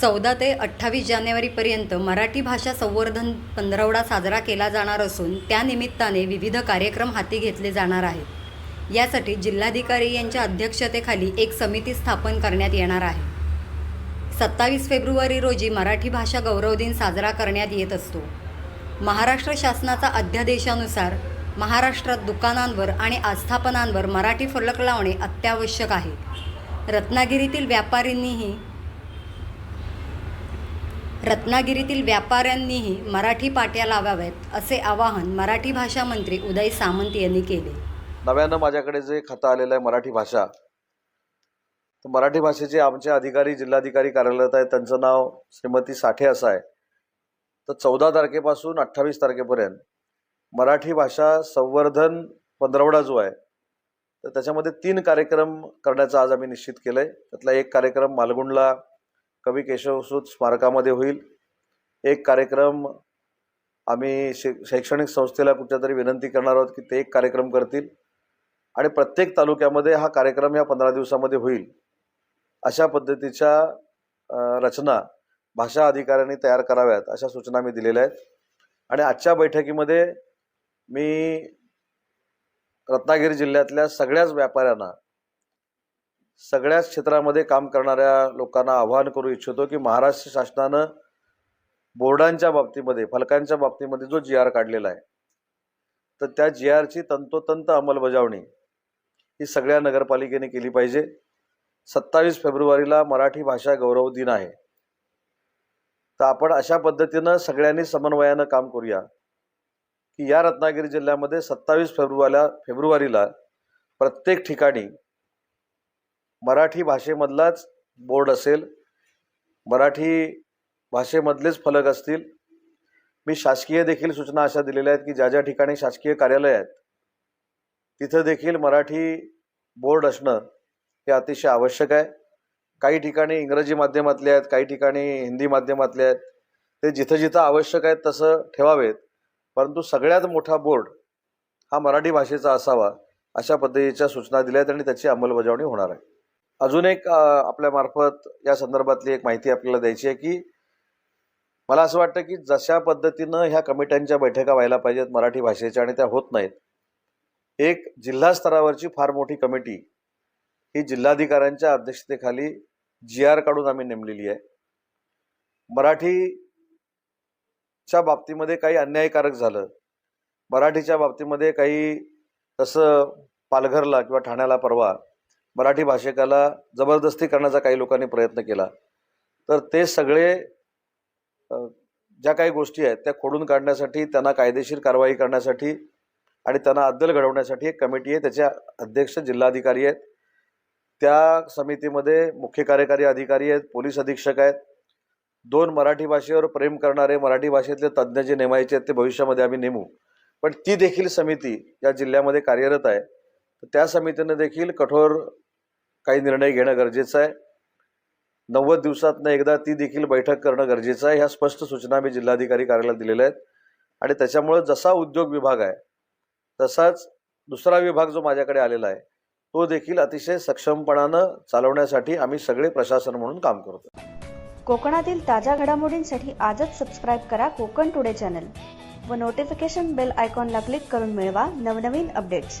चौदा ते अठ्ठावीस जानेवारीपर्यंत मराठी भाषा संवर्धन पंधरवडा साजरा केला जाणार असून त्यानिमित्ताने विविध कार्यक्रम हाती घेतले जाणार आहेत. यासाठी जिल्हाधिकारी यांच्या अध्यक्षतेखाली एक समिती स्थापन करण्यात येणार आहे. सत्तावीस फेब्रुवारी रोजी मराठी भाषा गौरव दिन साजरा करण्यात येत असतो. महाराष्ट्र शासनाचा अध्यादेशानुसार महाराष्ट्रात दुकानांवर आणि आस्थापनांवर मराठी फलक लावणे अत्यावश्यक आहे. रत्नागिरीतील व्यापारींनीही रत्नागिरीतील व्यापाऱ्यांनीही मराठी पाट्या लावाव्यात असे आवाहन मराठी भाषा मंत्री उदय सामंत यांनी केले. नव्यानं माझ्याकडे जे खतं आलेलं आहे मराठी भाषा तर मराठी भाषेचे आमचे अधिकारी जिल्हाधिकारी कार्यालयात आहेत. त्यांचं नाव श्रीमती साठे असं आहे. तर चौदा तारखेपासून अठ्ठावीस तारखेपर्यंत मराठी भाषा संवर्धन पंधरवडा जो आहे तर त्याच्यामध्ये तीन कार्यक्रम करण्याचं आज आम्ही निश्चित केलं आहे त्यातला एक कार्यक्रम मालगुंडला कवी केशवसुत स्मारकामध्ये होईल. एक कार्यक्रम आम्ही शै शैक्षणिक संस्थेला कुठच्या तरी विनंती करणार आहोत की ते एक कार्यक्रम करतील. आणि प्रत्येक तालुक्यामध्ये हा कार्यक्रम या पंधरा दिवसामध्ये होईल. अशा पद्धतीच्या रचना भाषा अधिकाऱ्यांनी तयार कराव्यात अशा सूचना मी दिलेल्या आहेत. आणि आजच्या बैठकीमध्ये मी रत्नागिरी जिल्ह्यातल्या सगळ्याच व्यापाऱ्यांना सगळ्याच क्षेत्रामध्ये काम करणाऱ्या लोकांना आवाहन करू इच्छितो की महाराष्ट्र शासनानं बोर्डांच्या बाबतीमध्ये फलकांच्या बाबतीमध्ये जो जी आर काढलेला आहे तर त्या जी आरची तंतोतंत अंमलबजावणी ही सगळ्या नगरपालिकेने केली पाहिजे. सत्तावीस फेब्रुवारीला मराठी भाषा गौरव दिन आहे. तर आपण अशा पद्धतीनं सगळ्यांनी समन्वयानं काम करूया की या रत्नागिरी जिल्ह्यामध्ये सत्तावीस फेब्रुवारीला फेब्रुवारीला प्रत्येक ठिकाणी मराठी भाषेमधलाच बोर्ड असेल मराठी भाषेमधलेच फलक असतील. मी शासकीय देखील सूचना अशा दिलेल्या आहेत की ज्या ज्या ठिकाणी शासकीय कार्यालय आहेत तिथं देखील मराठी बोर्ड असणं हे अतिशय आवश्यक आहे. काही ठिकाणी इंग्रजी माध्यमातले आहेत काही ठिकाणी हिंदी माध्यमातले आहेत. ते जिथं जिथं आवश्यक आहेत तसं ठेवावेत. परंतु सगळ्यात मोठा बोर्ड हा मराठी भाषेचा असावा अशा पद्धतीच्या सूचना दिल्या आहेत आणि त्याची अंमलबजावणी होणार आहे. अजून एक आपल्यामार्फत आपल्या मार्फत या संदर्भातली एक माहिती आपल्याला द्यायची आहे की मला असं वाटतं की जशा पद्धतीनं ह्या कमिट्यांच्या बैठका व्हायला पाहिजेत मराठी भाषेच्या आणि त्या होत नाहीत एक जिल्हा स्तरावरची फार मोठी कमिटी ही जिल्हाधिकाऱ्यांच्या अध्यक्षतेखाली जी आर काढून आम्ही नेमलेली आहे. मराठीच्या बाबतीमध्ये काही अन्यायकारक झालं मराठीच्या बाबतीमध्ये काही तसं पालघरला किंवा ठाण्याला परवा मराठी भाषिकाला जबरदस्ती करण्याचा काही लोकांनी प्रयत्न केला. तर ते सगळे ज्या काही गोष्टी आहेत त्या खोडून काढण्यासाठी त्यांना कायदेशीर कारवाई करण्यासाठी आणि त्यांना अद्दल घडवण्यासाठी एक कमिटी आहे. त्याच्या अध्यक्ष जिल्हाधिकारी आहेत. त्या समितीमध्ये मुख्य कार्यकारी अधिकारी आहेत पोलीस अधीक्षक आहेत. दोन मराठी भाषेवर प्रेम करणारे मराठी भाषेतले तज्ज्ञ जे नेमायचे आहेत ते भविष्यामध्ये आम्ही नेमू. पण ती देखील समिती या जिल्ह्यामध्ये कार्यरत आहे. तर त्या समितीनं देखील कठोर काही निर्णय घेणं गरजेचं आहे. नव्वद दिवसातनं एकदा ती देखील बैठक करणं गरजेचं आहे. ह्या स्पष्ट सूचना मी जिल्हाधिकारी कार्यालयात दिलेल्या आहेत. आणि त्याच्यामुळं जसा उद्योग विभाग आहे तसाच दुसरा विभाग जो माझ्याकडे आलेला आहे तो देखील अतिशय सक्षमपणानं चालवण्यासाठी आम्ही सगळे प्रशासन म्हणून काम करतो कोकणातील ताज्या घडामोडींसाठी आजच सबस्क्राईब करा कोकण टुडे चॅनल व नोटिफिकेशन बेल आयकॉनला क्लिक करून मिळवा नवनवीन अपडेट्स